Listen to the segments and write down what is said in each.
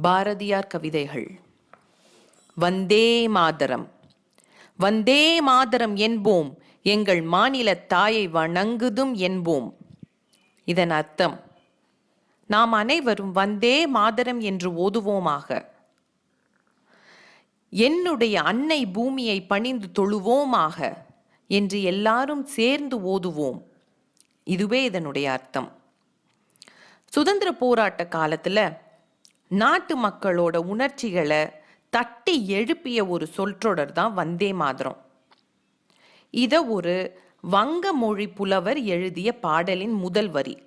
பாரதியார் கவிதைகள். வந்தே மாதரம். வந்தே மாதரம் என்போம். எங்கள் மாநில தாயை வணங்குதும் என்போம். இதன் அர்த்தம் நாம் அனைவரும் வந்தே மாதரம் என்று ஓதுவோமாக. என்னுடைய அன்னை பூமியை பணிந்து தொழுவோமாக என்று எல்லாரும் சேர்ந்து ஓதுவோம். இதுவே இதனுடைய அர்த்தம். சுதந்திர போராட்ட காலத்தில் நாட்டு மக்களோட உணர்ச்சிகளை தட்டி எழுப்பிய ஒரு சொற்றொடர் தான் வந்தே மாதரம். இத ஒரு வங்க மொழி புலவர் எழுதிய பாடலின் முதல் வரி.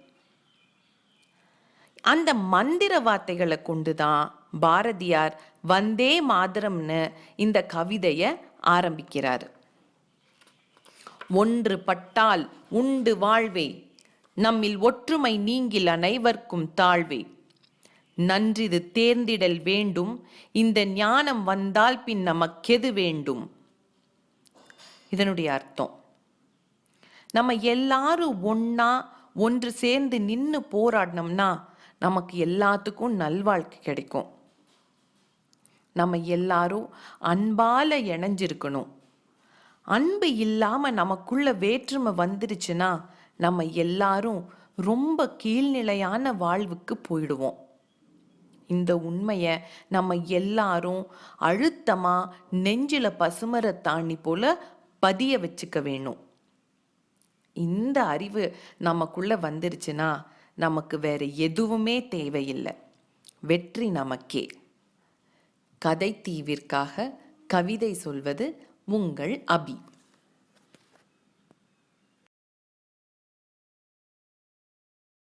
அந்த மந்திர வார்த்தைகளை கொண்டுதான் பாரதியார் வந்தே மாதரம்னு இந்த கவிதைய ஆரம்பிக்கிறார். ஒன்று பட்டால் உண்டு வாழ்வே நம்மில் ஒற்றுமை நீங்கில் அனைவர்க்கும் தாழ்வே நன்றிது தேர்ந்திடல் வேண்டும். இந்த ஞானம் வந்தால் பின் நமக்கெது வேண்டும்? இதனுடைய அர்த்தம். நம்ம எல்லாரும் ஒன்றா ஒன்று சேர்ந்து நின்று போராடினோம்னா நமக்கு எல்லாத்துக்கும் நல்வாழ்க்கை கிடைக்கும். நம்ம எல்லாரும் அன்பால இணைஞ்சிருக்கணும். அன்பு இல்லாம நமக்குள்ள வேற்றுமை வந்துருச்சுன்னா நம்ம எல்லாரும் ரொம்ப கீழ்நிலையான வாழ்வுக்கு போயிடுவோம். இந்த உண்மையை நம்ம எல்லாரும் அழுத்தமாக நெஞ்சில பசுமர தாணி போல பதிய வச்சுக்க வேணும். இந்த அறிவு நமக்குள்ளே வந்துருச்சுன்னா நமக்கு வேற எதுவுமே தேவையில்லை. வெற்றி நமக்கே. கதை தீவிற்காக கவிதை சொல்வது உங்கள் அபி.